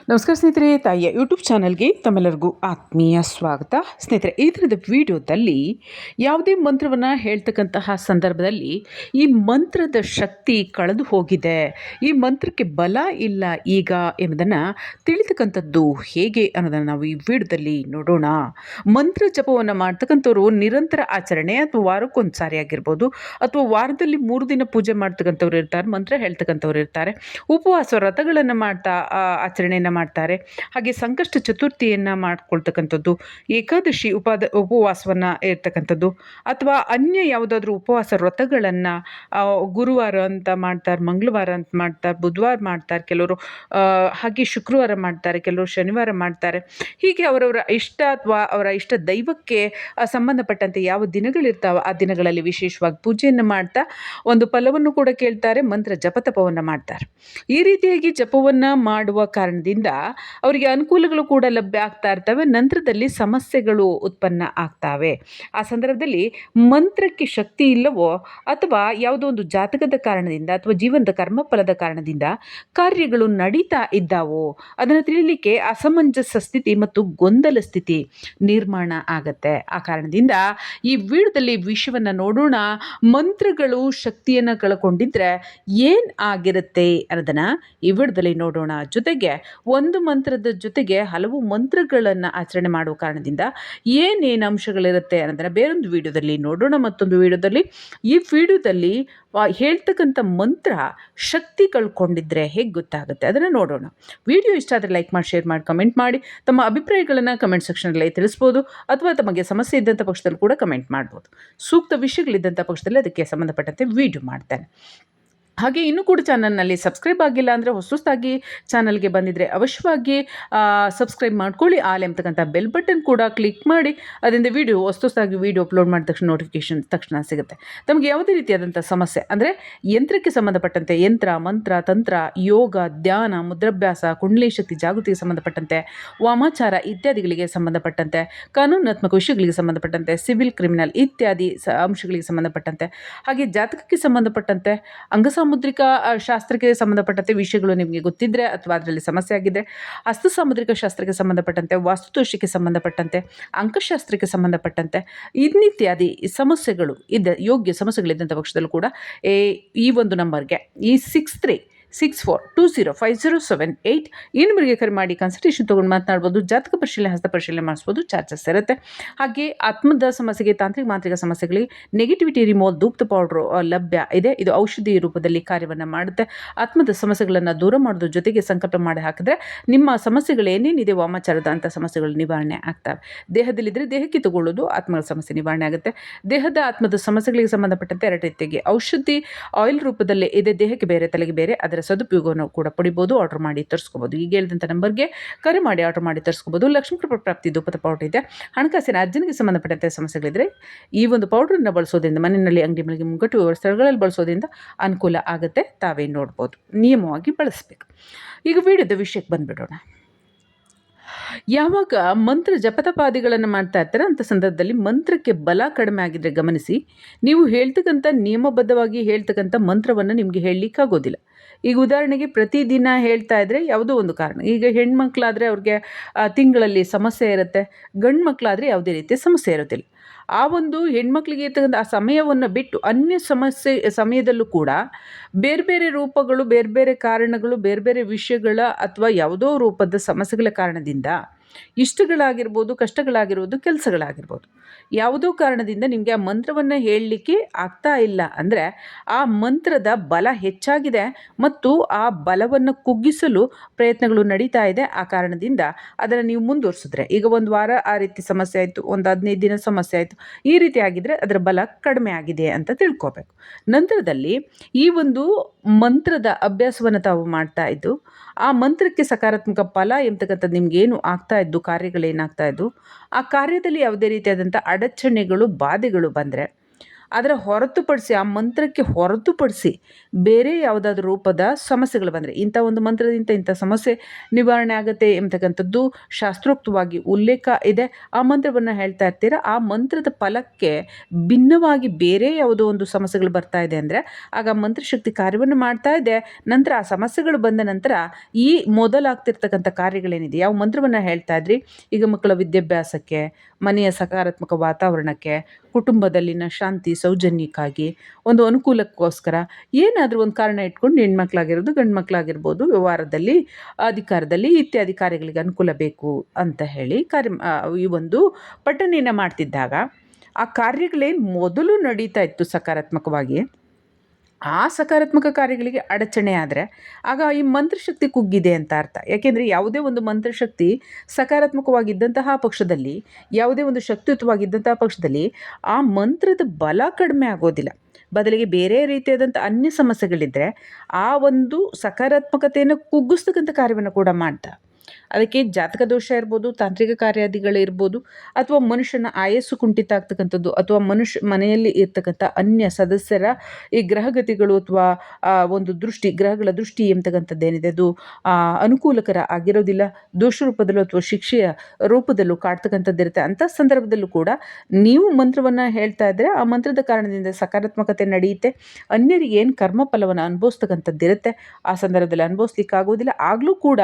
ನಮಸ್ಕಾರ ಸ್ನೇಹಿತರೆ ತಾಯಿಯ ಯೂಟ್ಯೂಬ್ ಚಾನಲ್ಗೆ ತಮ್ಮೆಲ್ಲರಿಗೂ ಆತ್ಮೀಯ ಸ್ವಾಗತ. ಸ್ನೇಹಿತರೆ ಈ ಥರದ ವಿಡಿಯೋದಲ್ಲಿ ಯಾವುದೇ ಮಂತ್ರವನ್ನು ಹೇಳ್ತಕ್ಕಂತಹ ಸಂದರ್ಭದಲ್ಲಿ ಈ ಮಂತ್ರದ ಶಕ್ತಿ ಕಳೆದು ಹೋಗಿದೆ. ಈ ಮಂತ್ರಕ್ಕೆ ಬಲ ಇಲ್ಲ ಈಗ ಎಂಬುದನ್ನು ತಿಳಿತಕ್ಕಂಥದ್ದು ಹೇಗೆ ಅನ್ನೋದನ್ನು ನಾವು ಈ ವಿಡಿಯೋದಲ್ಲಿ ನೋಡೋಣ. ಮಂತ್ರ ಜಪವನ್ನು ಮಾಡ್ತಕ್ಕಂಥವ್ರು ನಿರಂತರ ಆಚರಣೆ ಅಥವಾ ವಾರಕ್ಕೊಂದು ಸಾರಿ ಆಗಿರ್ಬೋದು ಅಥವಾ ವಾರದಲ್ಲಿ ಮೂರು ದಿನ ಪೂಜೆ ಮಾಡ್ತಕ್ಕಂಥವ್ರು ಇರ್ತಾರೆ ಮಂತ್ರ ಹೇಳ್ತಕ್ಕಂಥವ್ರು ಇರ್ತಾರೆ ಉಪವಾಸ ವ್ರತಗಳನ್ನು ಮಾಡ್ತಾ ಆ, ಆಚರಣೆಯನ್ನು ಮಾಡ್ತಾರೆ. ಹಾಗೆ ಸಂಕಷ್ಟ ಚತುರ್ಥಿಯನ್ನು ಮಾಡ್ಕೊಳ್ತಕ್ಕಂಥದ್ದು, ಏಕಾದಶಿ ಉಪಾದ, ಉಪವಾಸವನ್ನು ಇರ್ತಕ್ಕಂಥದ್ದು, ಅಥವಾ ಅನ್ಯ ಯಾವುದಾದ್ರೂ ಉಪವಾಸ ವ್ರತಗಳನ್ನು ಗುರುವಾರ ಅಂತ ಮಾಡ್ತಾರೆ, ಮಂಗಳವಾರ ಅಂತ ಮಾಡ್ತಾರೆ, ಬುಧವಾರ ಮಾಡ್ತಾರೆ ಕೆಲವರು ಹಾಗೆ ಶುಕ್ರವಾರ ಮಾಡ್ತಾರೆ, ಕೆಲವರು ಶನಿವಾರ ಮಾಡ್ತಾರೆ. ಹೀಗೆ ಅವರವರ ಇಷ್ಟ ಅಥವಾ ಅವರ ಇಷ್ಟ ದೈವಕ್ಕೆ ಸಂಬಂಧಪಟ್ಟಂತೆ ಯಾವ ದಿನಗಳಿರ್ತಾವೋ, ಆ ದಿನಗಳಲ್ಲಿ ವಿಶೇಷವಾಗಿ ಪೂಜೆಯನ್ನು ಮಾಡ್ತಾ, ಒಂದು ಫಲವನ್ನು ಕೂಡ ಕೇಳ್ತಾರೆ, ಮಂತ್ರ ಜಪತಪವನ್ನು ಮಾಡ್ತಾರೆ. ಈ ರೀತಿಯಾಗಿ ಜಪವನ್ನು ಮಾಡುವ ಕಾರಣದಿಂದ ಅವರಿಗೆ ಅನುಕೂಲಗಳು ಕೂಡ ಲಭ್ಯ ಆಗ್ತಾ ಇರ್ತವೆ. ನಂತರದಲ್ಲಿ ಸಮಸ್ಯೆಗಳು ಉತ್ಪನ್ನ ಆಗ್ತಾವೆ. ಆ ಸಂದರ್ಭದಲ್ಲಿ ಮಂತ್ರಕ್ಕೆ ಶಕ್ತಿ ಇಲ್ಲವೋ ಅಥವಾ ಯಾವುದೋ ಒಂದು ಜಾತಕದ ಕಾರಣದಿಂದ ಅಥವಾ ಜೀವನದ ಕರ್ಮಫಲದ ಕಾರಣದಿಂದ ಕಾರ್ಯಗಳು ನಡೀತಾ ಇದ್ದಾವೋ ಅದನ್ನು ತಿಳಿಯಲಿಕ್ಕೆ ಅಸಮಂಜಸ ಸ್ಥಿತಿ ಮತ್ತು ಗೊಂದಲ ಸ್ಥಿತಿ ನಿರ್ಮಾಣ ಆಗತ್ತೆ. ಆ ಕಾರಣದಿಂದ ಈ ವಿಡಿಯೋದಲ್ಲಿ ವಿಷಯವನ್ನು ನೋಡೋಣ. ಮಂತ್ರಗಳು ಶಕ್ತಿಯನ್ನು ಕಳ್ಕೊಂಡಿದ್ರೆ ಏನು ಆಗಿರುತ್ತೆ ಅನ್ನೋದನ್ನು ಈ ವಿಡದಲ್ಲಿ ನೋಡೋಣ. ಜೊತೆಗೆ ಒಂದು ಮಂತ್ರದ ಜೊತೆಗೆ ಹಲವು ಮಂತ್ರಗಳನ್ನು ಆಚರಣೆ ಮಾಡುವ ಕಾರಣದಿಂದ ಏನೇನು ಅಂಶಗಳಿರುತ್ತೆ ಅನ್ನೋದನ್ನು ಬೇರೊಂದು ವಿಡಿಯೋದಲ್ಲಿ ನೋಡೋಣ. ಮತ್ತೊಂದು ವಿಡಿಯೋದಲ್ಲಿ ಈ ವಿಡಿಯೋದಲ್ಲಿ ಹೇಳ್ತಕ್ಕಂಥ ಮಂತ್ರ ಶಕ್ತಿ ಕಳ್ಕೊಂಡಿದ್ರೆ ಹೇಗೆ ಗೊತ್ತಾಗುತ್ತೆ ಅದನ್ನು ನೋಡೋಣ. ವಿಡಿಯೋ ಇಷ್ಟ ಆದರೆ ಲೈಕ್ ಮಾಡಿ, ಶೇರ್ ಮಾಡಿ, ಕಮೆಂಟ್ ಮಾಡಿ. ತಮ್ಮ ಅಭಿಪ್ರಾಯಗಳನ್ನು ಕಮೆಂಟ್ ಸೆಕ್ಷನಲ್ಲಿ ತಿಳಿಸ್ಬೋದು ಅಥವಾ ತಮಗೆ ಸಮಸ್ಯೆ ಇದ್ದಂಥ ಪಕ್ಷದಲ್ಲಿ ಕೂಡ ಕಮೆಂಟ್ ಮಾಡ್ಬೋದು. ಸೂಕ್ತ ವಿಷಯಗಳಿದ್ದಂಥ ಪಕ್ಷದಲ್ಲಿ ಅದಕ್ಕೆ ಸಂಬಂಧಪಟ್ಟಂತೆ ವಿಡಿಯೋ ಮಾಡ್ತೇನೆ. ಹಾಗೆ ಇನ್ನೂ ಕೂಡ ಚಾನಲ್ನಲ್ಲಿ ಸಬ್ಸ್ಕ್ರೈಬ್ ಆಗಿಲ್ಲ ಅಂದರೆ ಹೊಸದಾಗಿ ಚಾನಲ್ಗೆ ಬಂದಿದ್ದರೆ ಅವಶ್ಯವಾಗಿ ಸಬ್ಸ್ಕ್ರೈಬ್ ಮಾಡ್ಕೊಳ್ಳಿ. ಆಲ್ ಎಂಬತಕ್ಕಂಥ ಬೆಲ್ ಬಟನ್ ಕೂಡ ಕ್ಲಿಕ್ ಮಾಡಿ. ಅದರಿಂದ ವಿಡಿಯೋ ಹೊಸದಾಗಿ ವೀಡಿಯೋ ಅಪ್ಲೋಡ್ ಮಾಡಿದ ತಕ್ಷಣ ನೋಟಿಫಿಕೇಶನ್ ತಕ್ಷಣ ಸಿಗುತ್ತೆ. ತಮಗೆ ಯಾವುದೇ ರೀತಿಯಾದಂಥ ಸಮಸ್ಯೆ ಅಂದರೆ ಯಂತ್ರಕ್ಕೆ ಸಂಬಂಧಪಟ್ಟಂತೆ ಯಂತ್ರ, ಮಂತ್ರ, ತಂತ್ರ, ಯೋಗ, ಧ್ಯಾನ, ಮುದ್ರಾಭ್ಯಾಸ, ಕುಂಡಲಿ ಶಕ್ತಿ, ಜಾಗೃತಿಗೆ ಸಂಬಂಧಪಟ್ಟಂತೆ, ವಾಮಾಚಾರ ಇತ್ಯಾದಿಗಳಿಗೆ ಸಂಬಂಧಪಟ್ಟಂತೆ, ಕಾನೂನಾತ್ಮಕ ವಿಷಯಗಳಿಗೆ ಸಂಬಂಧಪಟ್ಟಂತೆ, ಸಿವಿಲ್, ಕ್ರಿಮಿನಲ್ ಇತ್ಯಾದಿ ಅಂಶಗಳಿಗೆ ಸಂಬಂಧಪಟ್ಟಂತೆ, ಹಾಗೆ ಜಾತಕಕ್ಕೆ ಸಂಬಂಧಪಟ್ಟಂತೆ ಅಂಗಸಾಮುದ್ರಿಕ ಆ, ಶಾಸ್ತ್ರಕ್ಕೆ ಸಂಬಂಧಪಟ್ಟಂತೆ ವಿಷಯಗಳು ನಿಮಗೆ ಗೊತ್ತಿದ್ದರೆ ಅಥವಾ ಅದರಲ್ಲಿ ಸಮಸ್ಯೆ ಆಗಿದ್ದರೆ ಹಸ್ತ ಸಾಮುದ್ರಿಕ ಶಾಸ್ತ್ರಕ್ಕೆ ಸಂಬಂಧಪಟ್ಟಂತೆ ವಾಸ್ತುದೋಷಕ್ಕೆ ಸಂಬಂಧಪಟ್ಟಂತೆ ಅಂಕಶಾಸ್ತ್ರಕ್ಕೆ ಸಂಬಂಧಪಟ್ಟಂತೆ ಇನ್ನಿತ್ಯಾದಿ ಸಮಸ್ಯೆಗಳು ಇದ್ದ ಯೋಗ್ಯ ಸಮಸ್ಯೆಗಳಿದ್ದಂಥ ಪಕ್ಷದಲ್ಲೂ ಕೂಡ ಈ ಒಂದು ನಂಬರ್ಗೆ ಈ six three six four two zero five zero seven eight ಈ ನಂಬರ್ಗೆ ಕರೆ ಮಾಡಿ ಕನ್ಸಲ್ಟೇಷನ್ ತೊಗೊಂಡು ಮಾತನಾಡ್ಬೋದು, ಜಾತಕ ಪರಿಶೀಲನೆ, ಹಸ್ತ ಪರಿಶೀಲನೆ ಮಾಡಿಸ್ಬೋದು ಚಾರ್ಜಸ್ ಇರುತ್ತೆ. ಹಾಗೆ ಆತ್ಮದ ಸಮಸ್ಯೆಗೆ, ತಾಂತ್ರಿಕ ಮಾಂತ್ರಿಕ ಸಮಸ್ಯೆಗಳಿಗೆ ನೆಗೆಟಿವಿಟಿ ರಿಮೋಲ್ ಧೂಪ್ತ ಪೌಡ್ರು ಲಭ್ಯ ಇದೆ. ಇದು ಔಷಧಿ ರೂಪದಲ್ಲಿ ಕಾರ್ಯವನ್ನು ಮಾಡುತ್ತೆ. ಆತ್ಮದ ಸಮಸ್ಯೆಗಳನ್ನು ದೂರ ಮಾಡೋದ್ರ ಜೊತೆಗೆ ಸಂಕಲ್ಪ ಮಾಡಿ ಹಾಕಿದ್ರೆ ನಿಮ್ಮ ಸಮಸ್ಯೆಗಳು ಏನೇನಿದೆ, ವಾಮಾಚಾರದ ಅಂಥ ಸಮಸ್ಯೆಗಳು ನಿವಾರಣೆ ಆಗ್ತವೆ. ದೇಹದಲ್ಲಿದ್ದರೆ ದೇಹಕ್ಕೆ ತಗೊಳ್ಳೋದು ಆತ್ಮಗಳ ಸಮಸ್ಯೆ ನಿವಾರಣೆ ಆಗುತ್ತೆ. ದೇಹದ ಆತ್ಮದ ಸಮಸ್ಯೆಗಳಿಗೆ ಸಂಬಂಧಪಟ್ಟಂತೆ ಎರಡು ರೀತಿಯಾಗಿ ಔಷಧಿ ಆಯಿಲ್ ರೂಪದಲ್ಲೇ ಇದೆ, ದೇಹಕ್ಕೆ ಬೇರೆ, ತಲೆಗೆ ಬೇರೆ, ಅದರ ಸದುಪಯೋಗವನ್ನು ಕೂಡ ಪಡಿಬೋದು ಆರ್ಡರ್ ಮಾಡಿ ತರಿಸ್ಕೋಬೋದು. ಈಗ ಹೇಳಿದಂಥ ನಂಬರ್ಗೆ ಕರೆ ಮಾಡಿ ಆರ್ಡರ್ ಮಾಡಿ ತರಿಸ್ಕೋಬೋದು. ಲಕ್ಷ್ಮೀ ಕೃಪಾ ಪ್ರಾಪ್ತಿ ಧೂಪದ ಪೌಡರ್ ಇದೆ. ಹಣಕಾಸಿನ ಅರ್ಜನೆಗೆ ಸಂಬಂಧಪಟ್ಟಂತೆ ಸಮಸ್ಯೆಗಳಿದ್ರೆ ಈ ಒಂದು ಪೌಡ್ರನ್ನ ಬಳಸೋದ್ರಿಂದ, ಮನೆಯಲ್ಲಿ ಅಂಗಡಿ ಮಳಿಗೆ ವ್ಯವಹಾರ ಸ್ಥಳಗಳಲ್ಲಿ ಬಳಸೋದ್ರಿಂದ ಅನುಕೂಲ ಆಗುತ್ತೆ. ತಾವೇ ನೋಡ್ಬೋದು. ನಿಯಮವಾಗಿ ಬಳಸಬೇಕು. ಈಗ ವೀಡಿಯೋದ ವಿಷಯಕ್ಕೆ ಬಂದುಬಿಡೋಣ. ಯಾವಾಗ ಮಂತ್ರ ಜಪತಪಾದಿಗಳನ್ನು ಮಾಡ್ತಾ ಇರ್ತಾರೆ ಅಂಥ ಸಂದರ್ಭದಲ್ಲಿ ಮಂತ್ರಕ್ಕೆ ಬಲ ಕಡಿಮೆ ಆಗಿದ್ರೆ ಗಮನಿಸಿ, ನೀವು ಹೇಳ್ತಕ್ಕಂಥ ನಿಯಮಬದ್ಧವಾಗಿ ಹೇಳ್ತಕ್ಕಂಥ ಮಂತ್ರವನ್ನು ನಿಮಗೆ ಹೇಳಲಿಕ್ಕಾಗೋದಿಲ್ಲ. ಈಗ ಉದಾಹರಣೆಗೆ ಪ್ರತಿದಿನ ಹೇಳ್ತಾ ಇದ್ದರೆ ಯಾವುದೋ ಒಂದು ಕಾರಣ. ಈಗ ಹೆಣ್ಮಕ್ಳಾದರೆ ಅವ್ರಿಗೆ ತಿಂಗಳಲ್ಲಿ ಸಮಸ್ಯೆ ಇರುತ್ತೆ. ಗಂಡು ಮಕ್ಕಳಾದರೆ ಯಾವುದೇ ರೀತಿಯ ಸಮಸ್ಯೆ ಇರೋದಿಲ್ಲ. ಆ ಒಂದು ಹೆಣ್ಮಕ್ಳಿಗೆ ಇರ್ತಕ್ಕಂಥ ಆ ಸಮಯವನ್ನು ಬಿಟ್ಟು ಅನ್ಯ ಸಮಸ್ಯೆ, ಸಮಯದಲ್ಲೂ ಕೂಡ ಬೇರೆ ಬೇರೆ ರೂಪಗಳು, ಬೇರೆ ಬೇರೆ ಕಾರಣಗಳು, ಬೇರೆ ಬೇರೆ ವಿಷಯಗಳ ಅಥವಾ ಯಾವುದೋ ರೂಪದ ಸಮಸ್ಯೆಗಳ ಕಾರಣದಿಂದ ಇಷ್ಟಗಳಾಗಿರ್ಬೋದು, ಕಷ್ಟಗಳಾಗಿರ್ಬೋದು, ಕೆಲಸಗಳಾಗಿರ್ಬೋದು. ಯಾವುದೋ ಕಾರಣದಿಂದ ನಿಮಗೆ ಆ ಮಂತ್ರವನ್ನು ಹೇಳಲಿಕ್ಕೆ ಆಗ್ತಾ ಇಲ್ಲ ಅಂದರೆ ಆ ಮಂತ್ರದ ಬಲ ಹೆಚ್ಚಾಗಿದೆ ಮತ್ತು ಆ ಬಲವನ್ನು ಕುಗ್ಗಿಸಲು ಪ್ರಯತ್ನಗಳು ನಡೀತಾ ಇದೆ ಆ ಕಾರಣದಿಂದ ಅದನ್ನು ನೀವು ಮುಂದುವರಿಸಿದ್ರೆ. ಈಗ ಒಂದು ವಾರ ಆ ರೀತಿ ಸಮಸ್ಯೆ ಆಯಿತು, ಒಂದು ಹದಿನೈದು ದಿನ ಸಮಸ್ಯೆ ಆಯಿತು, ಈ ರೀತಿ ಆಗಿದ್ರೆ ಅದರ ಬಲ ಕಡಿಮೆ ಆಗಿದೆ ಅಂತ ತಿಳ್ಕೋಬೇಕು. ನಂತರದಲ್ಲಿ ಈ ಒಂದು ಮಂತ್ರದ ಅಭ್ಯಾಸವನ್ನು ತಾವು ಮಾಡ್ತಾ ಇದ್ದು ಆ ಮಂತ್ರಕ್ಕೆ ಸಕಾರಾತ್ಮಕ ಫಲ ಎಂಬತಕ್ಕಂಥದ್ದು ನಿಮ್ಗೇನು ಆಗ್ತಾ ಇದ್ದು, ಕಾರ್ಯಗಳೇನಾಗ್ತಾ ಇದ್ದು, ಆ ಕಾರ್ಯದಲ್ಲಿ ಯಾವುದೇ ರೀತಿಯಾದಂಥ ಅಡಚಣೆಗಳು, ಬಾಧೆಗಳು ಬಂದರೆ ಅದರ ಹೊರತುಪಡಿಸಿ, ಆ ಮಂತ್ರಕ್ಕೆ ಹೊರತುಪಡಿಸಿ ಬೇರೆ ಯಾವುದಾದ್ರೂ ರೂಪದ ಸಮಸ್ಯೆಗಳು ಬಂದರೆ, ಇಂಥ ಒಂದು ಮಂತ್ರದಿಂದ ಇಂಥ ಸಮಸ್ಯೆ ನಿವಾರಣೆ ಆಗುತ್ತೆ ಎಂಬತಕ್ಕಂಥದ್ದು ಶಾಸ್ತ್ರೋಕ್ತವಾಗಿ ಉಲ್ಲೇಖ ಇದೆ. ಆ ಮಂತ್ರವನ್ನು ಹೇಳ್ತಾ ಇರ್ತೀರ. ಆ ಮಂತ್ರದ ಫಲಕ್ಕೆ ಭಿನ್ನವಾಗಿ ಬೇರೆ ಯಾವುದೋ ಒಂದು ಸಮಸ್ಯೆಗಳು ಬರ್ತಾ ಇದೆ ಅಂದರೆ, ಆಗ ಮಂತ್ರಶಕ್ತಿ ಕಾರ್ಯವನ್ನು ಮಾಡ್ತಾ ಇದೆ. ನಂತರ ಆ ಸಮಸ್ಯೆಗಳು ಬಂದ ನಂತರ ಈ ಮೊದಲಾಗ್ತಿರ್ತಕ್ಕಂಥ ಕಾರ್ಯಗಳೇನಿದೆ? ಯಾವ ಮಂತ್ರವನ್ನು ಹೇಳ್ತಾ ಇದ್ರಿ? ಈಗ ಮಕ್ಕಳ ವಿದ್ಯಾಭ್ಯಾಸಕ್ಕೆ, ಮನೆಯ ಸಕಾರಾತ್ಮಕ ವಾತಾವರಣಕ್ಕೆ ಕುಟುಂಬದಲ್ಲಿನ ಶಾಂತಿ, ಸೌಜನ್ಯಕ್ಕಾಗಿ ಒಂದು ಅನುಕೂಲಕ್ಕೋಸ್ಕರ ಏನಾದರೂ ಒಂದು ಕಾರಣ ಇಟ್ಕೊಂಡು ಹೆಣ್ಮಕ್ಳಾಗಿರೋದು ಗಂಡು ಮಕ್ಕಳಾಗಿರ್ಬೋದು ವ್ಯವಹಾರದಲ್ಲಿ, ಅಧಿಕಾರದಲ್ಲಿ ಇತ್ಯಾದಿ ಕಾರ್ಯಗಳಿಗೆ ಅನುಕೂಲ ಬೇಕು ಅಂತ ಹೇಳಿ ಕಾರ್ಯ ಈ ಒಂದು ಪಠಣೆಯನ್ನು ಮಾಡ್ತಿದ್ದಾಗ ಆ ಕಾರ್ಯಗಳೇನು ಮೊದಲು ನಡೀತಾ ಇತ್ತು ಸಕಾರಾತ್ಮಕವಾಗಿ? ಆ ಸಕಾರಾತ್ಮಕ ಕಾರ್ಯಗಳಿಗೆ ಅಡಚಣೆ ಆದರೆ ಆಗ ಈ ಮಂತ್ರಶಕ್ತಿ ಕುಗ್ಗಿದೆ ಅಂತ ಅರ್ಥ. ಯಾಕೆಂದರೆ ಯಾವುದೇ ಒಂದು ಮಂತ್ರಶಕ್ತಿ ಸಕಾರಾತ್ಮಕವಾಗಿದ್ದಂತಹ ಪಕ್ಷದಲ್ಲಿ, ಯಾವುದೇ ಒಂದು ಶಕ್ತಿಯುತವಾಗಿದ್ದಂತಹ ಪಕ್ಷದಲ್ಲಿ ಆ ಮಂತ್ರದ ಬಲ ಕಡಿಮೆ ಆಗೋದಿಲ್ಲ. ಬದಲಿಗೆ ಬೇರೆ ರೀತಿಯಾದಂಥ ಅನ್ಯ ಸಮಸ್ಯೆಗಳಿದ್ದರೆ ಆ ಒಂದು ಸಕಾರಾತ್ಮಕತೆಯನ್ನು ಕುಗ್ಗಿಸ್ತಕ್ಕಂಥ ಕಾರ್ಯವನ್ನು ಕೂಡ ಮಾಡ್ತಾ. ಅದಕ್ಕೆ ಜಾತಕ ದೋಷ ಇರ್ಬೋದು, ತಾಂತ್ರಿಕ ಕಾರ್ಯಾದಿಗಳಿರ್ಬೋದು ಅಥವಾ ಮನುಷ್ಯನ ಆಯಸ್ಸು ಕುಂಠಿತ ಆಗ್ತಕ್ಕಂಥದ್ದು, ಅಥವಾ ಮನುಷ್ಯ ಮನೆಯಲ್ಲಿ ಇರ್ತಕ್ಕಂಥ ಅನ್ಯ ಸದಸ್ಯರ ಈ ಗ್ರಹಗತಿಗಳು ಅಥವಾ ಒಂದು ದೃಷ್ಟಿ, ಗ್ರಹಗಳ ದೃಷ್ಟಿ ಎಂಬತಕ್ಕಂಥದ್ದೇನಿದೆ ಅದು ಅನುಕೂಲಕರ ಆಗಿರೋದಿಲ್ಲ. ದೋಷ ರೂಪದಲ್ಲೂ ಅಥವಾ ಶಿಕ್ಷೆಯ ರೂಪದಲ್ಲೂ ಕಾಡ್ತಕ್ಕಂಥದ್ದಿರುತ್ತೆ. ಅಂಥ ಸಂದರ್ಭದಲ್ಲೂ ಕೂಡ ನೀವು ಮಂತ್ರವನ್ನು ಹೇಳ್ತಾ ಇದ್ದರೆ ಆ ಮಂತ್ರದ ಕಾರಣದಿಂದ ಸಕಾರಾತ್ಮಕತೆ ನಡೆಯುತ್ತೆ. ಅನ್ಯರಿಗೆ ಏನು ಕರ್ಮ ಫಲವನ್ನು ಅನುಭವಿಸ್ತಕ್ಕಂಥದ್ದಿರುತ್ತೆ, ಆ ಸಂದರ್ಭದಲ್ಲಿ ಅನುಭವಿಸ್ಲಿಕ್ಕೆ ಆಗೋದಿಲ್ಲ ಆಗಲೂ ಕೂಡ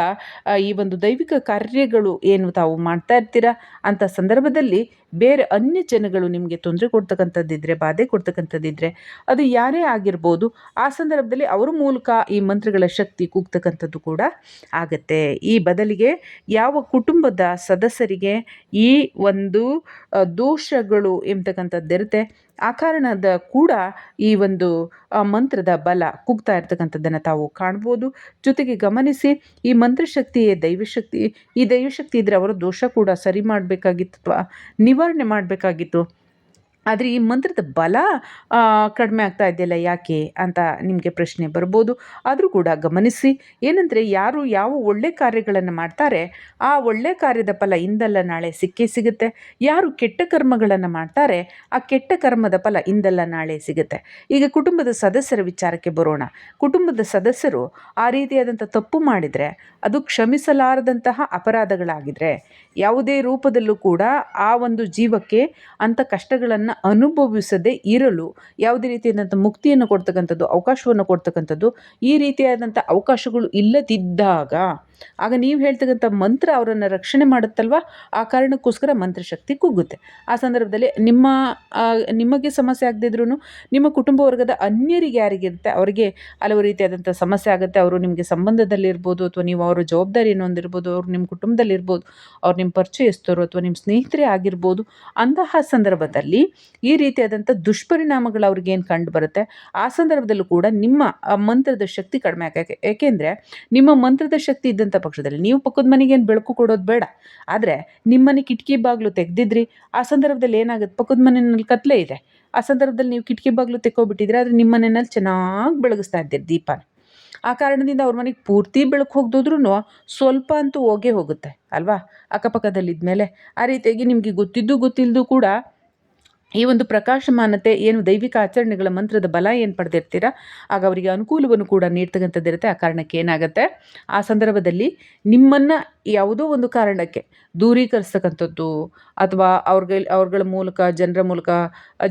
ಈ ಒಂದು ದೈವಿಕ ಕಾರ್ಯಗಳು ಏನು ತಾವು ಮಾಡ್ತಾ ಇರ್ತೀರಾ ಅಂಥ ಸಂದರ್ಭದಲ್ಲಿ ಬೇರೆ ಅನ್ಯ ಜನಗಳು ನಿಮಗೆ ತೊಂದರೆ ಕೊಡ್ತಕ್ಕಂಥದ್ದಿದ್ರೆ, ಬಾಧೆ ಕೊಡ್ತಕ್ಕಂಥದ್ದಿದ್ರೆ ಅದು ಯಾರೇ ಆಗಿರ್ಬೋದು ಆ ಸಂದರ್ಭದಲ್ಲಿ ಅವರ ಮೂಲಕ ಈ ಮಂತ್ರಗಳ ಶಕ್ತಿ ಕೂಗ್ತಕ್ಕಂಥದ್ದು ಕೂಡ ಆಗತ್ತೆ. ಈ ಬದಲಿಗೆ ಯಾವ ಕುಟುಂಬದ ಸದಸ್ಯರಿಗೆ ಈ ಒಂದು ದೋಷಗಳು ಎಂಬತಕ್ಕಂಥದ್ದಿರುತ್ತೆ ಆ ಕಾರಣದ ಕೂಡ ಈ ಒಂದು ಮಂತ್ರದ ಬಲ ಕುಗ್ತಾ ಇರ್ತಕ್ಕಂಥದ್ದನ್ನು ತಾವು ಕಾಣ್ಬೋದು. ಜೊತೆಗೆ ಗಮನಿಸಿ, ಈ ಮಂತ್ರಶಕ್ತಿಯೇ ದೈವಶಕ್ತಿ, ಈ ದೈವಶಕ್ತಿ ಇದ್ದರೆ ಅವರ ದೋಷ ಕೂಡ ಸರಿ ಮಾಡಬೇಕಾಗಿತ್ತು ಅಥವಾ ನಿವಾರಣೆ ಮಾಡಬೇಕಾಗಿತ್ತು. ಆದರೆ ಈ ಮಂತ್ರದ ಬಲ ಕಡಿಮೆ ಆಗ್ತಾ ಇದೆಯಲ್ಲ ಯಾಕೆ ಅಂತ ನಿಮಗೆ ಪ್ರಶ್ನೆ ಬರ್ಬೋದು. ಆದರೂ ಕೂಡ ಗಮನಿಸಿ. ಏನಂದರೆ ಯಾರು ಯಾವ ಒಳ್ಳೆ ಕಾರ್ಯಗಳನ್ನು ಮಾಡ್ತಾರೆ, ಆ ಒಳ್ಳೆ ಕಾರ್ಯದ ಫಲ ಇಂದಲ್ಲ ನಾಳೆ ಸಿಕ್ಕೇ ಸಿಗುತ್ತೆ. ಯಾರು ಕೆಟ್ಟ ಕರ್ಮಗಳನ್ನು ಮಾಡ್ತಾರೆ, ಆ ಕೆಟ್ಟ ಕರ್ಮದ ಫಲ ಇಂದಲ್ಲ ನಾಳೆ ಸಿಗುತ್ತೆ. ಈಗ ಕುಟುಂಬದ ಸದಸ್ಯರ ವಿಚಾರಕ್ಕೆ ಬರೋಣ. ಕುಟುಂಬದ ಸದಸ್ಯರು ಆ ರೀತಿಯಾದಂಥ ತಪ್ಪು ಮಾಡಿದರೆ, ಅದು ಕ್ಷಮಿಸಲಾರದಂತಹ ಅಪರಾಧಗಳಾಗಿದ್ರೆ, ಯಾವುದೇ ರೂಪದಲ್ಲೂ ಕೂಡ ಆ ಒಂದು ಜೀವಕ್ಕೆ ಅಂಥ ಕಷ್ಟಗಳನ್ನು ಅನುಭವಿಸದೆ ಇರಲು ಯಾವುದೇ ರೀತಿಯಾದಂಥ ಮುಕ್ತಿಯನ್ನು ಕೊಡ್ತಕ್ಕಂಥದ್ದು ಅವಕಾಶವನ್ನು ಕೊಡ್ತಕ್ಕಂಥದ್ದು ಈ ರೀತಿಯಾದಂಥ ಅವಕಾಶಗಳು ಇಲ್ಲದಿದ್ದಾಗ ಆಗ ನೀವು ಹೇಳ್ತಕ್ಕಂಥ ಮಂತ್ರ ಅವರನ್ನು ರಕ್ಷಣೆ ಮಾಡುತ್ತಲ್ವ? ಆ ಕಾರಣಕ್ಕೋಸ್ಕರ ಮಂತ್ರಶಕ್ತಿ ಕುಗ್ಗುತ್ತೆ ಆ ಸಂದರ್ಭದಲ್ಲಿ ನಿಮ್ಮ ನಿಮಗೆ ಸಮಸ್ಯೆ ಆಗದಿದ್ರೂ ನಿಮ್ಮ ಕುಟುಂಬ ವರ್ಗದ ಅನ್ಯರಿಗೆ ಯಾರಿಗಿರುತ್ತೆ ಅವರಿಗೆ ಹಲವು ರೀತಿಯಾದಂಥ ಸಮಸ್ಯೆ ಆಗುತ್ತೆ. ಅವರು ನಿಮಗೆ ಸಂಬಂಧದಲ್ಲಿರ್ಬೋದು ಅಥವಾ ನೀವು ಅವರ ಜವಾಬ್ದಾರಿಯನ್ನು ಹೊಂದಿರ್ಬೋದು ಅವ್ರು ನಿಮ್ಮ ಕುಟುಂಬದಲ್ಲಿರ್ಬೋದು ಅವ್ರು ನಿಮ್ಮ ಪರಿಚಯಸ್ಥರು ಅಥವಾ ನಿಮ್ಮ ಸ್ನೇಹಿತರೇ ಆಗಿರ್ಬೋದು ಅಂತಹ ಸಂದರ್ಭದಲ್ಲಿ ಈ ರೀತಿಯಾದಂಥ ದುಷ್ಪರಿಣಾಮಗಳು ಅವ್ರಿಗೇನು ಕಂಡು ಬರುತ್ತೆ? ಆ ಸಂದರ್ಭದಲ್ಲೂ ಕೂಡ ನಿಮ್ಮ ಮಂತ್ರದ ಶಕ್ತಿ ಕಡಿಮೆ ಆಗಕ್ಕೆ ಏಕೆಂದರೆ ನಿಮ್ಮ ಮಂತ್ರದ ಶಕ್ತಿ ಇದ್ದಂಥ ಪಕ್ಷದಲ್ಲಿ ನೀವು ಪಕ್ಕದ ಮನೆಗೇನು ಬೆಳಕು ಕೊಡೋದು ಬೇಡ. ಆದರೆ ನಿಮ್ಮನೆ ಕಿಟಕಿ ಬಾಗಿಲು ತೆಗೆದಿದ್ರಿ, ಆ ಸಂದರ್ಭದಲ್ಲಿ ಏನಾಗುತ್ತೆ? ಪಕ್ಕದ ಮನೆಯಲ್ಲಿ ಕತ್ಲೆ ಇದೆ. ಆ ಸಂದರ್ಭದಲ್ಲಿ ನೀವು ಕಿಟಕಿ ಬಾಗಿಲು ತೆಕ್ಕೋಬಿಟ್ಟಿದ್ರೆ ಆದರೆ ನಿಮ್ಮ ಮನೆಯಲ್ಲಿ ಚೆನ್ನಾಗಿ ಬೆಳಗಿಸ್ತಾ ಇದ್ದೀರಿ ದೀಪನ. ಆ ಕಾರಣದಿಂದ ಅವ್ರ ಮನೆಗೆ ಪೂರ್ತಿ ಬೆಳಕು ಹೋಗ್ದೋದ್ರೂ ಸ್ವಲ್ಪ ಅಂತೂ ಹೋಗೇ ಹೋಗುತ್ತೆ, ಅಲ್ವಾ? ಅಕ್ಕಪಕ್ಕದಲ್ಲಿದ್ದ ಮೇಲೆ ಆ ರೀತಿಯಾಗಿ ನಿಮಗೆ ಗೊತ್ತಿದ್ದು ಗೊತ್ತಿಲ್ಲದೂ ಕೂಡ ಈ ಒಂದು ಪ್ರಕಾಶಮಾನತೆ ಏನು ದೈವಿಕ ಆಚರಣೆಗಳ ಮಂತ್ರದ ಬಲ ಏನು ಪಡೆದಿರ್ತೀರ, ಆಗ ಅವರಿಗೆ ಅನುಕೂಲವನ್ನು ಕೂಡ ನೀಡ್ತಕ್ಕಂಥದ್ದಿರುತ್ತೆ. ಆ ಕಾರಣಕ್ಕೆ ಏನಾಗುತ್ತೆ? ಆ ಸಂದರ್ಭದಲ್ಲಿ ನಿಮ್ಮನ್ನು ಯಾವುದೋ ಒಂದು ಕಾರಣಕ್ಕೆ ದೂರೀಕರಿಸ್ತಕ್ಕಂಥದ್ದು ಅಥವಾ ಅವ್ರಿಗೆ, ಅವ್ರಗಳ ಮೂಲಕ, ಜನರ ಮೂಲಕ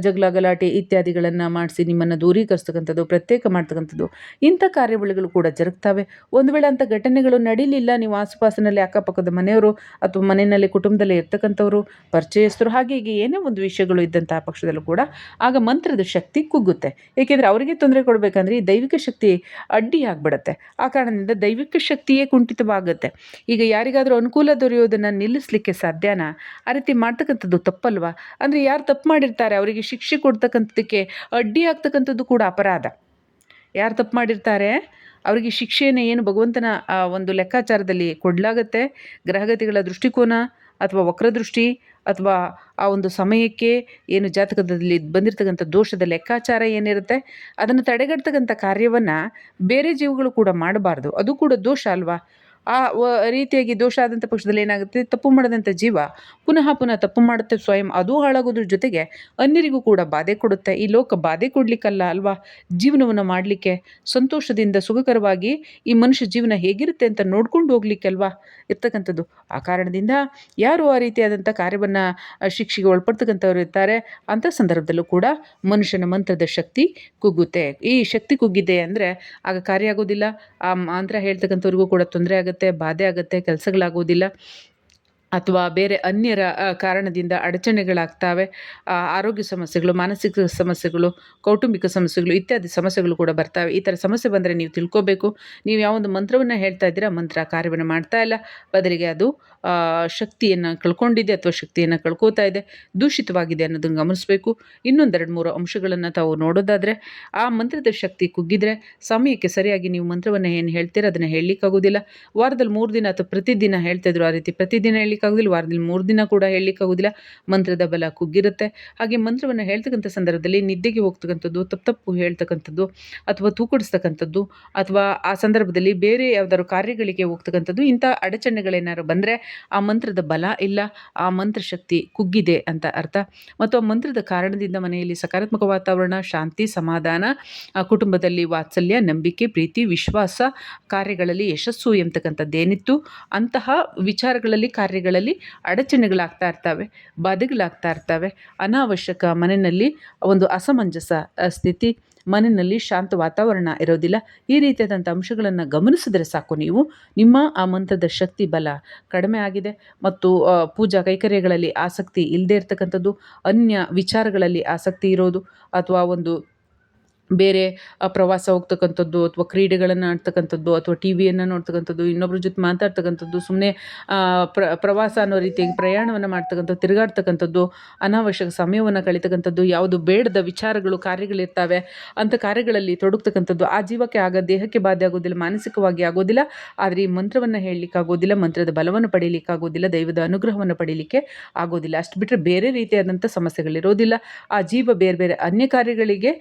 ಜಗಳ, ಗಲಾಟೆ ಇತ್ಯಾದಿಗಳನ್ನು ಮಾಡಿಸಿ ನಿಮ್ಮನ್ನು ದೂರೀಕರಿಸ್ತಕ್ಕಂಥದ್ದು, ಪ್ರತ್ಯೇಕ ಮಾಡ್ತಕ್ಕಂಥದ್ದು, ಇಂಥ ಕಾರ್ಯಾವಳಿಗಳು ಕೂಡ ಜರುಗ್ತವೆ. ಒಂದು ವೇಳೆ ಅಂಥ ಘಟನೆಗಳು ನಡೀಲಿಲ್ಲ, ನೀವು ಆಸುಪಾಸಿನಲ್ಲಿ ಅಕ್ಕಪಕ್ಕದ ಮನೆಯವರು ಅಥವಾ ಮನೆಯಲ್ಲಿ ಕುಟುಂಬದಲ್ಲಿ ಇರ್ತಕ್ಕಂಥವ್ರು, ಪರಿಚಯಸ್ಥರು, ಹಾಗೆ ಹೀಗೆ ಏನೇ ಒಂದು ವಿಷಯಗಳು ಇದ್ದಂಥ ಪಕ್ಷದಲ್ಲೂ ಕೂಡ ಆಗ ಮಂತ್ರದ ಶಕ್ತಿ ಕುಗ್ಗುತ್ತೆ. ಏಕೆಂದರೆ ಅವರಿಗೆ ತೊಂದರೆ ಕೊಡಬೇಕಂದ್ರೆ ಈ ದೈವಿಕ ಶಕ್ತಿ ಅಡ್ಡಿ ಆಗಿಬಿಡುತ್ತೆ ಆ ಕಾರಣದಿಂದ ದೈವಿಕ ಶಕ್ತಿಯೇ ಕುಂಠಿತವಾಗುತ್ತೆ. ಈಗ ಯಾರಿಗಾದರೂ ಅನುಕೂಲ ದೊರೆಯೋದನ್ನು ನಿಲ್ಲಿಸಲಿಕ್ಕೆ ಸಾಧ್ಯನಾ? ಆ ರೀತಿ ಮಾಡ್ತಕ್ಕಂಥದ್ದು ತಪ್ಪಲ್ವಾ? ಅಂದರೆ ಯಾರು ತಪ್ಪು ಮಾಡಿರ್ತಾರೆ, ಅವರಿಗೆ ಶಿಕ್ಷೆ ಕೊಡ್ತಕ್ಕಂಥದ್ದಕ್ಕೆ ಅಡ್ಡಿ ಆಗ್ತಕ್ಕಂಥದ್ದು ಕೂಡ ಅಪರಾಧ. ಯಾರು ತಪ್ಪು ಮಾಡಿರ್ತಾರೆ, ಅವರಿಗೆ ಶಿಕ್ಷೆಯನ್ನು ಏನು ಭಗವಂತನ ಒಂದು ಲೆಕ್ಕಾಚಾರದಲ್ಲಿ ಕೊಡಲಾಗತ್ತೆ. ಗ್ರಹಗತಿಗಳ ದೃಷ್ಟಿಕೋನ ಅಥವಾ ವಕ್ರದೃಷ್ಟಿ ಅಥವಾ ಆ ಒಂದು ಸಮಯಕ್ಕೆ ಏನು ಜಾತಕದಲ್ಲಿ ಬಂದಿರತಕ್ಕಂಥ ದೋಷದ ಲೆಕ್ಕಾಚಾರ ಏನಿರುತ್ತೆ, ಅದನ್ನು ತಡೆಗಟ್ಟತಕ್ಕಂಥ ಕಾರ್ಯವನ್ನು ಬೇರೆ ಜೀವಗಳು ಕೂಡ ಮಾಡಬಾರ್ದು. ಅದು ಕೂಡ ದೋಷ ಅಲ್ವಾ? ಆ ವ ರೀತಿಯಾಗಿ ದೋಷ ಆದಂಥ ಪಕ್ಷದಲ್ಲಿ ಏನಾಗುತ್ತೆ? ತಪ್ಪು ಮಾಡಿದಂಥ ಜೀವ ಪುನಃ ಪುನಃ ತಪ್ಪು ಮಾಡುತ್ತೆ ಸ್ವಯಂ. ಅದು ಹಾಳಾಗೋದ್ರ ಜೊತೆಗೆ ಅನ್ಯರಿಗೂ ಕೂಡ ಬಾಧೆ ಕೊಡುತ್ತೆ. ಈ ಲೋಕ ಬಾಧೆ ಕೊಡಲಿಕ್ಕಲ್ಲ ಅಲ್ವಾ? ಜೀವನವನ್ನು ಮಾಡಲಿಕ್ಕೆ ಸಂತೋಷದಿಂದ ಸುಖಕರವಾಗಿ ಈ ಮನುಷ್ಯ ಜೀವನ ಹೇಗಿರುತ್ತೆ ಅಂತ ನೋಡ್ಕೊಂಡು ಹೋಗ್ಲಿಕ್ಕೆ ಅಲ್ವಾ? ಇರ್ತಕ್ಕಂಥದ್ದು. ಆ ಕಾರಣದಿಂದ ಯಾರು ಆ ರೀತಿಯಾದಂಥ ಕಾರ್ಯವನ್ನು ಶಿಕ್ಷೆಗೆ ಒಳಪಡ್ತಕ್ಕಂಥವ್ರು ಇರ್ತಾರೆ, ಅಂಥ ಸಂದರ್ಭದಲ್ಲೂ ಕೂಡ ಮನುಷ್ಯನ ಮಂತ್ರದ ಶಕ್ತಿ ಕುಗ್ಗುತ್ತೆ. ಈ ಶಕ್ತಿ ಕುಗ್ಗಿದೆ ಅಂದರೆ ಆಗ ಕಾರ್ಯ ಆಗೋದಿಲ್ಲ. ಆ ಮಂತ್ರ ಹೇಳ್ತಕ್ಕಂಥವ್ರಿಗೂ ಕೂಡ ತೊಂದರೆ ಆಗುತ್ತೆ, ಬಾಧೆ ಆಗುತ್ತೆ, ಕೆಲಸಗಳಾಗೋದಿಲ್ಲ. ಅಥವಾ ಬೇರೆ ಅನ್ಯರ ಕಾರಣದಿಂದ ಅಡಚಣೆಗಳಾಗ್ತವೆ. ಆರೋಗ್ಯ ಸಮಸ್ಯೆಗಳು, ಮಾನಸಿಕ ಸಮಸ್ಯೆಗಳು, ಕೌಟುಂಬಿಕ ಸಮಸ್ಯೆಗಳು ಇತ್ಯಾದಿ ಸಮಸ್ಯೆಗಳು ಕೂಡ ಬರ್ತವೆ. ಈ ಥರ ಸಮಸ್ಯೆ ಬಂದರೆ ನೀವು ತಿಳ್ಕೋಬೇಕು. ನೀವು ಯಾವೊಂದು ಮಂತ್ರವನ್ನು ಹೇಳ್ತಾ ಇದ್ದೀರಾ, ಮಂತ್ರ ಕಾರ್ಯವನ್ನು ಮಾಡ್ತಾ ಇಲ್ಲ. ಬದಲಿಗೆ ಅದು ಶಕ್ತಿಯನ್ನು ಕಳ್ಕೊಂಡಿದೆ ಅಥವಾ ಶಕ್ತಿಯನ್ನು ಕಳ್ಕೋತಾ ಇದೆ. ದೂಷಿತವಾಗಿದೆ ಅನ್ನೋದನ್ನು ಗಮನಿಸಬೇಕು. ಇನ್ನೊಂದೆರಡು ಮೂರು ಅಂಶಗಳನ್ನು ತಾವು ನೋಡೋದಾದರೆ, ಆ ಮಂತ್ರದ ಶಕ್ತಿ ಕುಗ್ಗಿದ್ರೆ, ಸಮಯಕ್ಕೆ ಸರಿಯಾಗಿ ನೀವು ಮಂತ್ರವನ್ನು ಏನು ಹೇಳ್ತೀರ, ಅದನ್ನು ಹೇಳಲಿಕ್ಕಾಗೋದಿಲ್ಲ. ವಾರದಲ್ಲಿ ಮೂರು ದಿನ ಅಥವಾ ಪ್ರತಿದಿನ ಹೇಳ್ತಾಯಿದ್ರು ಆ ರೀತಿ ಪ್ರತಿದಿನ ಹೇಳಲಿಕ್ಕಾಗೋದಿಲ್ಲ, ವಾರದಲ್ಲಿ ಮೂರು ದಿನ ಕೂಡ ಹೇಳಲಿಕ್ಕಾಗೋದಿಲ್ಲ, ಮಂತ್ರದ ಬಲ ಕುಗ್ಗಿರುತ್ತೆ. ಹಾಗೆ ಮಂತ್ರವನ್ನು ಹೇಳ್ತಕ್ಕಂಥ ಸಂದರ್ಭದಲ್ಲಿ ನಿದ್ದೆಗೆ ಹೋಗ್ತಕ್ಕಂಥದ್ದು, ತಪ್ಪು ತಪ್ಪು ಹೇಳ್ತಕ್ಕಂಥದ್ದು, ಅಥವಾ ತೂಕಡಿಸ್ತಕ್ಕಂಥದ್ದು, ಅಥವಾ ಆ ಸಂದರ್ಭದಲ್ಲಿ ಬೇರೆ ಯಾವ್ದಾದ್ರು ಕಾರ್ಯಗಳಿಗೆ ಹೋಗ್ತಕ್ಕಂಥದ್ದು, ಇಂಥ ಅಡಚಣೆಗಳೇನಾದ್ರು ಬಂದರೆ ಆ ಮಂತ್ರದ ಬಲ ಇಲ್ಲ, ಆ ಮಂತ್ರ ಶಕ್ತಿ ಕುಗ್ಗಿದೆ ಅಂತ ಅರ್ಥ. ಮತ್ತು ಆ ಮಂತ್ರದ ಕಾರಣದಿಂದ ಮನೆಯಲ್ಲಿ ಸಕಾರಾತ್ಮಕ ವಾತಾವರಣ, ಶಾಂತಿ, ಸಮಾಧಾನ, ಆ ಕುಟುಂಬದಲ್ಲಿ ವಾತ್ಸಲ್ಯ, ನಂಬಿಕೆ, ಪ್ರೀತಿ, ವಿಶ್ವಾಸ, ಕಾರ್ಯಗಳಲ್ಲಿ ಯಶಸ್ಸು ಎಂಬತಕ್ಕಂಥದ್ದೇನಿತ್ತು, ಅಂತಹ ವಿಚಾರಗಳಲ್ಲಿ ಕಾರ್ಯಗಳಲ್ಲಿ ಅಡಚಣೆಗಳಾಗ್ತಾ ಇರ್ತವೆ, ಬಾಧೆಗಳಾಗ್ತಾ ಇರ್ತವೆ. ಅನಾವಶ್ಯಕ ಮನೆಯಲ್ಲಿ ಒಂದು ಅಸಮಂಜಸ ಸ್ಥಿತಿ ಮನೆಯಲ್ಲಿ ಶಾಂತ ವಾತಾವರಣ ಇರೋದಿಲ್ಲ. ಈ ರೀತಿಯಾದಂಥ ಅಂಶಗಳನ್ನು ಗಮನಿಸಿದ್ರೆ ಸಾಕು ನೀವು. ನಿಮ್ಮ ಆ ಮಂತ್ರದ ಶಕ್ತಿ ಬಲ ಕಡಿಮೆ ಆಗಿದೆ ಮತ್ತು ಪೂಜಾ ಕೈಕರ್ಯಗಳಲ್ಲಿ ಆಸಕ್ತಿ ಇಲ್ಲದೇ ಇರತಕ್ಕಂಥದ್ದು, ಅನ್ಯ ವಿಚಾರಗಳಲ್ಲಿ ಆಸಕ್ತಿ ಇರೋದು ಅಥವಾ ಒಂದು ಬೇರೆ ಪ್ರವಾಸ ಹೋಗ್ತಕ್ಕಂಥದ್ದು ಅಥವಾ ಕ್ರೀಡೆಗಳನ್ನು ಆಡ್ತಕ್ಕಂಥದ್ದು ಅಥವಾ ಟಿ ವಿಯನ್ನು ನೋಡ್ತಕ್ಕಂಥದ್ದು, ಇನ್ನೊಬ್ರ ಜೊತೆ ಮಾತಾಡ್ತಕ್ಕಂಥದ್ದು ಸುಮ್ಮನೆ ಪ್ರ, ಪ್ರವಾಸ ಅನ್ನೋ ರೀತಿಯಾಗಿ ಪ್ರಯಾಣವನ್ನು ಮಾಡ್ತಕ್ಕಂಥದ್ದು, ತಿರುಗಾಡ್ತಕ್ಕಂಥದ್ದು, ಅನಾವಶ್ಯಕ ಸಮಯವನ್ನು ಕಳೀತಕ್ಕಂಥದ್ದು, ಯಾವುದು ಬೇಡದ ವಿಚಾರಗಳು, ಕಾರ್ಯಗಳಿರ್ತಾವೆ ಅಂಥ ಕಾರ್ಯಗಳಲ್ಲಿ ತೊಡಗ್ತಕ್ಕಂಥದ್ದು, ಆ ಜೀವಕ್ಕೆ ಆಗ ದೇಹಕ್ಕೆ ಬಾಧೆ ಆಗೋದಿಲ್ಲ, ಮಾನಸಿಕವಾಗಿ ಆಗೋದಿಲ್ಲ, ಆದರೆ ಈ ಮಂತ್ರವನ್ನು ಹೇಳಲಿಕ್ಕಾಗೋದಿಲ್ಲ, ಮಂತ್ರದ ಬಲವನ್ನು ಪಡೀಲಿಕ್ಕಾಗೋದಿಲ್ಲ, ದೈವದ ಅನುಗ್ರಹವನ್ನು ಪಡೀಲಿಕ್ಕೆ ಆಗೋದಿಲ್ಲ. ಅಷ್ಟು ಬಿಟ್ಟರೆ ಬೇರೆ ರೀತಿಯಾದಂಥ ಸಮಸ್ಯೆಗಳಿರೋದಿಲ್ಲ. ಆ ಜೀವ ಬೇರೆ ಬೇರೆ ಅನ್ಯ ಕಾರ್ಯಗಳಿಗೆ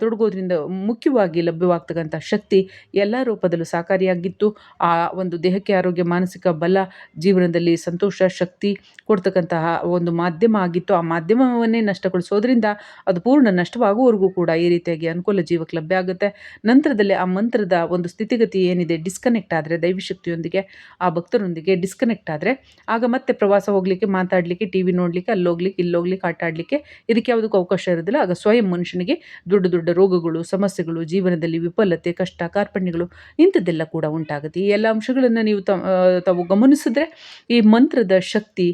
ತೊಡಗೋದ್ರಿಂದ ಅದರಿಂದ ಮುಖ್ಯವಾಗಿ ಲಭ್ಯವಾಗ್ತಕ್ಕಂಥ ಶಕ್ತಿ ಎಲ್ಲ ರೂಪದಲ್ಲೂ ಸಾಕಾರಿಯಾಗಿತ್ತು ಆ ಒಂದು ದೇಹಕ್ಕೆ ಆರೋಗ್ಯ, ಮಾನಸಿಕ ಬಲ, ಜೀವನದಲ್ಲಿ ಸಂತೋಷ, ಶಕ್ತಿ ಕೊಡ್ತಕ್ಕಂತಹ ಒಂದು ಮಾಧ್ಯಮ ಆಗಿತ್ತು. ಆ ಮಾಧ್ಯಮವನ್ನೇ ನಷ್ಟಗೊಳಿಸೋದ್ರಿಂದ ಅದು ಪೂರ್ಣ ನಷ್ಟವಾಗುವವರೆಗೂ ಕೂಡ ಈ ರೀತಿಯಾಗಿ ಅನುಕೂಲ ಜೀವಕ್ಕೆ ಲಭ್ಯ ಆಗುತ್ತೆ. ನಂತರದಲ್ಲಿ ಆ ಮಂತ್ರದ ಒಂದು ಸ್ಥಿತಿಗತಿ ಏನಿದೆ ಡಿಸ್ಕನೆಕ್ಟ್ ಆದರೆ, ದೈವಶಕ್ತಿಯೊಂದಿಗೆ ಆ ಭಕ್ತರೊಂದಿಗೆ ಡಿಸ್ಕನೆಕ್ಟ್ ಆದರೆ, ಆಗ ಮತ್ತೆ ಪ್ರವಾಸ ಹೋಗಲಿಕ್ಕೆ, ಮಾತಾಡಲಿಕ್ಕೆ, ಟಿ ವಿ ನೋಡಲಿಕ್ಕೆ, ಅಲ್ಲೋಗ್ಲಿಕ್ಕೆ, ಇಲ್ಲೋಗ್ಲಿಕ್ಕೆ, ಆಟ ಆಡಲಿಕ್ಕೆ, ಇದಕ್ಕೆ ಯಾವುದಕ್ಕೂ ಅವಕಾಶ ಇರೋದಿಲ್ಲ. ಆಗ ಸ್ವಯಂ ಮನುಷ್ಯನಿಗೆ ದೊಡ್ಡ ದೊಡ್ಡ ರೋಗಗಳು, ಸಮಸ್ಯೆಗಳು, ಜೀವನದಲ್ಲಿ ವಿಫಲತೆ, ಕಷ್ಟ, ಕಾರ್ಪಣ್ಯಗಳು ಇಂಥದ್ದೆಲ್ಲ ಕೂಡ ಉಂಟಾಗುತ್ತೆ. ಈ ಎಲ್ಲ ಅಂಶಗಳನ್ನು ನೀವು ತಾವು ಗಮನಿಸಿದ್ರೆ ಈ ಮಂತ್ರದ ಶಕ್ತಿ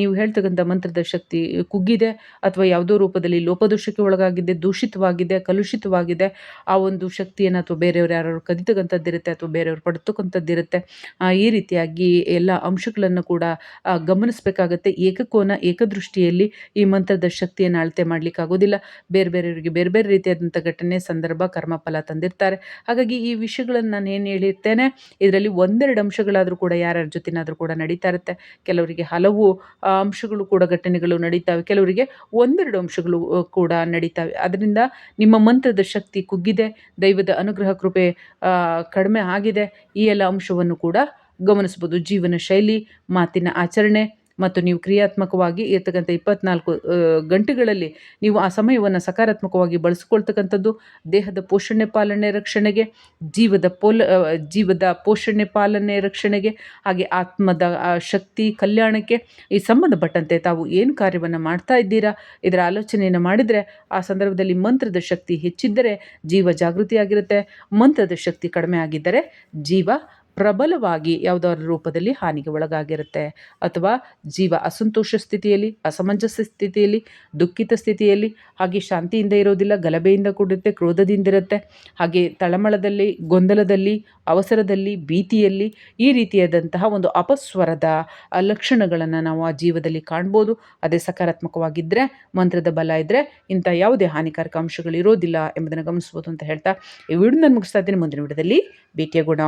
ನೀವು ಹೇಳ್ತಕ್ಕಂಥ ಮಂತ್ರದ ಶಕ್ತಿ ಕುಗ್ಗಿದೆ ಅಥವಾ ಯಾವುದೋ ರೂಪದಲ್ಲಿ ಲೋಪದೋಷಕ್ಕೆ ಒಳಗಾಗಿದೆ, ದೂಷಿತವಾಗಿದೆ, ಕಲುಷಿತವಾಗಿದೆ, ಆ ಒಂದು ಶಕ್ತಿಯನ್ನು ಅಥವಾ ಬೇರೆಯವರು ಯಾರು ಕದಿತಕ್ಕಂಥದ್ದಿರುತ್ತೆ ಅಥವಾ ಬೇರೆಯವರು ಪಡೆದುಕೊಂಥದ್ದಿರುತ್ತೆ ಈ ರೀತಿಯಾಗಿ ಎಲ್ಲ ಅಂಶಗಳನ್ನು ಕೂಡ ಗಮನಿಸಬೇಕಾಗತ್ತೆ. ಏಕಕೋನ, ಏಕದೃಷ್ಟಿಯಲ್ಲಿ ಈ ಮಂತ್ರದ ಶಕ್ತಿಯನ್ನು ಅಳತೆ ಮಾಡಲಿಕ್ಕಾಗೋದಿಲ್ಲ. ಬೇರೆ ಬೇರೆಯವರಿಗೆ ಬೇರೆ ಬೇರೆ ರೀತಿಯಾದಂಥ ಘಟನೆ ಸಂದರ್ಭ ಕರ್ಮಫಲ ತಂದಿರ್ತಾರೆ. ಹಾಗಾಗಿ ಈ ವಿಷಯಗಳನ್ನು ನಾನು ಏನು ಹೇಳಿರ್ತೇನೆ, ಇದರಲ್ಲಿ ಒಂದೆರಡು ಅಂಶಗಳಾದರೂ ಕೂಡ ಯಾರ್ಯಾರ ಜೊತೆನಾದರೂ ಕೂಡ ನಡೀತಾ ಇರುತ್ತೆ. ಕೆಲವರಿಗೆ ಹಲವು ಅಂಶಗಳು ಕೂಡ ಘಟನೆಗಳು ನಡೀತಾವೆ. ಕೆಲವರಿಗೆ ಒಂದೆರಡು ಅಂಶಗಳು ಕೂಡ ನಡೀತಾವೆ. ಅದರಿಂದ ನಿಮ್ಮ ಮಂತ್ರದ ಶಕ್ತಿ ಕುಗ್ಗಿದೆ, ದೈವದ ಅನುಗ್ರಹ ಕೃಪೆ ಕಡಿಮೆ ಆಗಿದೆ. ಈ ಎಲ್ಲ ಅಂಶವನ್ನು ಕೂಡ ಗಮನಿಸ್ಬೋದು ಜೀವನ ಶೈಲಿ, ಮಾತಿನ ಆಚರಣೆ ಮತ್ತು ನೀವು ಕ್ರಿಯಾತ್ಮಕವಾಗಿ ಇರ್ತಕ್ಕಂಥ ಇಪ್ಪತ್ನಾಲ್ಕು ಗಂಟೆಗಳಲ್ಲಿ ನೀವು ಆ ಸಮಯವನ್ನು ಸಕಾರಾತ್ಮಕವಾಗಿ ಬಳಸ್ಕೊಳ್ತಕ್ಕಂಥದ್ದು ದೇಹದ ಪೋಷಣೆ ಪಾಲನೆ ರಕ್ಷಣೆಗೆ, ಜೀವದ ಪೋಲ ಜೀವದ ಪೋಷಣೆ ಪಾಲನೆ ರಕ್ಷಣೆಗೆ, ಹಾಗೆ ಆತ್ಮದ ಶಕ್ತಿ ಕಲ್ಯಾಣಕ್ಕೆ ಈ ಸಂಬಂಧಪಟ್ಟಂತೆ ತಾವು ಏನು ಕಾರ್ಯವನ್ನು ಮಾಡ್ತಾ ಇದ್ದೀರಾ, ಇದರ ಆಲೋಚನೆಯನ್ನು ಮಾಡಿದರೆ ಆ ಸಂದರ್ಭದಲ್ಲಿ ಮಂತ್ರದ ಶಕ್ತಿ ಹೆಚ್ಚಿದ್ದರೆ ಜೀವ ಜಾಗೃತಿಯಾಗಿರುತ್ತೆ, ಮಂತ್ರದ ಶಕ್ತಿ ಕಡಿಮೆ ಆಗಿದ್ದರೆ ಜೀವ ಪ್ರಬಲವಾಗಿ ಯಾವುದಾದ್ರು ರೂಪದಲ್ಲಿ ಹಾನಿಗೆ ಒಳಗಾಗಿರುತ್ತೆ. ಅಥವಾ ಜೀವ ಅಸಂತೋಷ ಸ್ಥಿತಿಯಲ್ಲಿ, ಅಸಮಂಜಸ ಸ್ಥಿತಿಯಲ್ಲಿ, ದುಃಖಿತ ಸ್ಥಿತಿಯಲ್ಲಿ ಹಾಗೆ ಶಾಂತಿಯಿಂದ ಇರೋದಿಲ್ಲ, ಗಲಭೆಯಿಂದ ಕೂಡಿರುತ್ತೆ, ಕ್ರೋಧದಿಂದ ಇರುತ್ತೆ. ಹಾಗೆ ತಳಮಳದಲ್ಲಿ, ಗೊಂದಲದಲ್ಲಿ, ಅವಸರದಲ್ಲಿ, ಭೀತಿಯಲ್ಲಿ ಈ ರೀತಿಯಾದಂತಹ ಒಂದು ಅಪಸ್ವರದ ಲಕ್ಷಣಗಳನ್ನು ನಾವು ಆ ಜೀವದಲ್ಲಿ ಕಾಣ್ಬೋದು. ಅದೇ ಸಕಾರಾತ್ಮಕವಾಗಿದ್ದರೆ ಮಂತ್ರದ ಬಲ ಇದ್ದರೆ ಇಂಥ ಯಾವುದೇ ಹಾನಿಕಾರಕ ಅಂಶಗಳು ಇರೋದಿಲ್ಲ ಎಂಬುದನ್ನು ಗಮನಿಸ್ಬೋದು ಅಂತ ಹೇಳ್ತಾ ಈ ವಿಡಿಯೋ ನಾನು ಮುಗಿಸ್ತಾ ಇದ್ದೀನಿ. ಮುಂದಿನ ವಿಡಿಯೋದಲ್ಲಿ ಭೇಟಿಯಾಗೋಣ.